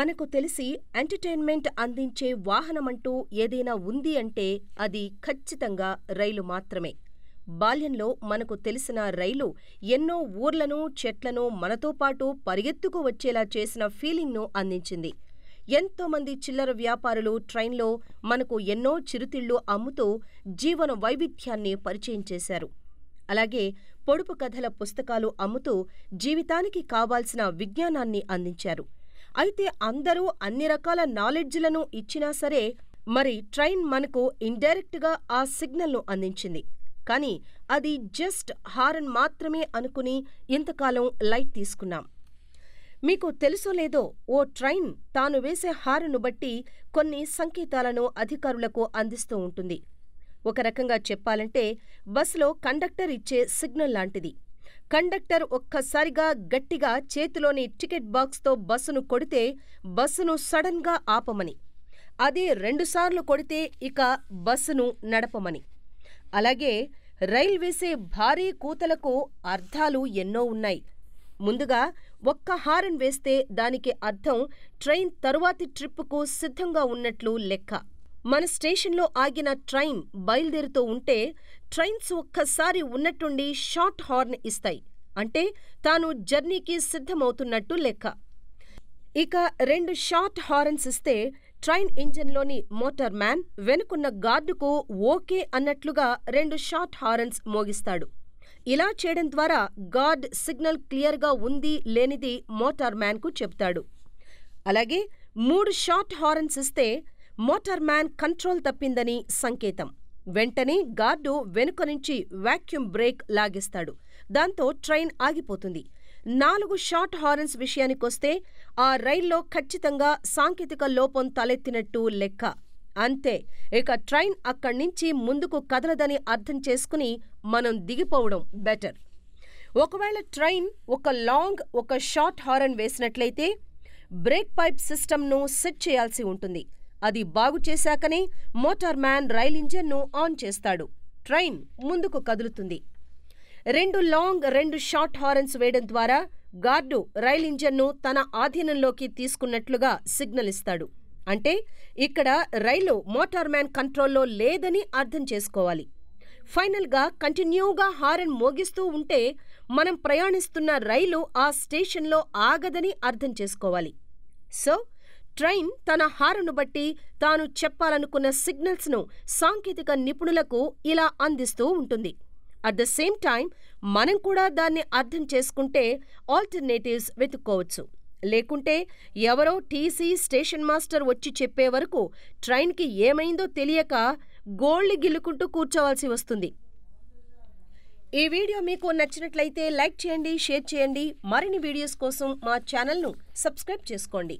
మనకు తెలిసి ఎంటర్టైన్మెంట్ అందించే వాహనమంటూ ఏదైనా ఉంది అంటే అది ఖచ్చితంగా రైలు మాత్రమే. బాల్యంలో మనకు తెలిసిన రైలు ఎన్నో ఊర్లను, చెట్లను మనతో పాటు పరిగెత్తుకు వచ్చేలా చేసిన ఫీలింగ్ను అందించింది. ఎంతోమంది చిల్లర వ్యాపారులు ట్రైన్లో మనకు ఎన్నో చిరుతిళ్ళు అమ్ముతూ జీవన వైవిధ్యాన్ని పరిచయం చేశారు. అలాగే పొడుపు కథల పుస్తకాలు అమ్ముతూ జీవితానికి కావాల్సిన విజ్ఞానాన్ని అందించారు. అయితే అందరూ అన్ని రకాల నాలెడ్జ్లను ఇచ్చినా సరే మరి ట్రైన్ మనకు ఇండైరెక్ట్గా ఆ సిగ్నల్ను అందించింది. కానీ అది జస్ట్ హారన్ మాత్రమే అనుకుని ఇంతకాలం లైట్ తీసుకున్నాం. మీకు తెలుసో లేదో ఓ ట్రైన్ తాను వేసే హారను బట్టి కొన్ని సంకేతాలను అధికారులకు అందిస్తూ ఉంటుంది. ఒక రకంగా చెప్పాలంటే బస్సులో కండక్టర్ ఇచ్చే సిగ్నల్ లాంటిది. కండక్టర్ ఒక్కసారిగా గట్టిగా చేతిలోని టికెట్ బాక్స్తో బస్సును కొడితే బస్సును సడన్గా ఆపమని. అదే రెండుసార్లు కొడితే ఇక బస్సును నడపమని. అలాగే రైల్ వేసే భారీ కూతలకు అర్థాలు ఎన్నో ఉన్నాయి. ముందుగా ఒక్క హారన్ వేస్తే దానికి అర్థం ట్రైన్ తరువాతి ట్రిప్పుకు సిద్ధంగా ఉన్నట్లు లెక్క. మన స్టేషన్లో ఆగిన ట్రైన్ బయలుదేరుతూ ఉంటే ట్రైన్స్ ఒక్కసారి ఉన్నట్టుండి షార్ట్ హార్న్ ఇస్తాయి. అంటే తాను జర్నీకి సిద్ధమవుతున్నట్టు లెక్క. ఇక రెండు షార్ట్ హారన్స్ ఇస్తే ట్రైన్ ఇంజన్లోని మోటార్ మ్యాన్ వెనుకున్న గార్డుకు ఓకే అన్నట్లుగా రెండు షార్ట్ హారన్స్ మోగిస్తాడు. ఇలా చేయడం ద్వారా గార్డ్ సిగ్నల్ క్లియర్గా ఉంది లేనిది మోటార్ మ్యాన్కు చెప్తాడు అలాగే మూడు షార్ట్ హారన్స్ ఇస్తే మోటార్ మ్యాన్ కంట్రోల్ తప్పిందని సంకేతం. వెంటనే గార్డు వెనుక నుంచి వాక్యూమ్ బ్రేక్ లాగేస్తాడు. దాంతో ట్రైన్ ఆగిపోతుంది. నాలుగు షార్ట్ హారన్స్ విషయానికొస్తే ఆ రైల్లో ఖచ్చితంగా సాంకేతిక లోపం తలెత్తినట్టు లెక్క. అంతే ఇక ట్రైన్ అక్కడ్నుంచి ముందుకు కదలదని అర్థం చేసుకుని మనం దిగిపోవడం బెటర్. ఒకవేళ ట్రైన్ ఒక లాంగ్ ఒక షార్ట్ హారన్ వేసినట్లయితే బ్రేక్ పైప్ సిస్టమ్ను సెట్ చేయాల్సి ఉంటుంది. అది బాగుచేశాకనే మోటార్ మ్యాన్ రైల్ ఇంజన్ను ఆన్ చేస్తాడు. ట్రైన్ ముందుకు కదులుతుంది. రెండు లాంగ్ రెండు షార్ట్ హారన్స్ వేయడం ద్వారా గార్డు రైల్ ఇంజన్ను తన ఆధీనంలోకి తీసుకున్నట్లుగా సిగ్నల్ ఇస్తాడు. అంటే ఇక్కడ రైలు మోటార్ మ్యాన్ కంట్రోల్లో లేదని అర్థం చేసుకోవాలి. ఫైనల్గా కంటిన్యూగా హారన్ మోగిస్తూ ఉంటే మనం ప్రయాణిస్తున్న రైలు ఆ స్టేషన్లో ఆగదని అర్థం చేసుకోవాలి. సో ట్రైన్ తన హారను బట్టి తాను చెప్పాలనుకున్న సిగ్నల్స్ను సాంకేతిక నిపుణులకు ఇలా అందిస్తూ ఉంటుంది. అట్ ద సేమ్ టైం మనం కూడా దాన్ని అర్థం చేసుకుంటే ఆల్టర్నేటివ్స్ వెతుక్కోవచ్చు. లేకుంటే ఎవరో టీసీ స్టేషన్ మాస్టర్ వచ్చి చెప్పే వరకు ట్రైన్కి ఏమైందో తెలియక గోళ్ళు గిల్లుకుంటూ కూర్చోవాల్సి వస్తుంది. ఈ వీడియో మీకు నచ్చినట్లయితే లైక్ చేయండి, షేర్ చేయండి. మరిన్ని వీడియోస్ కోసం మా ఛానల్ను సబ్స్క్రైబ్ చేసుకోండి.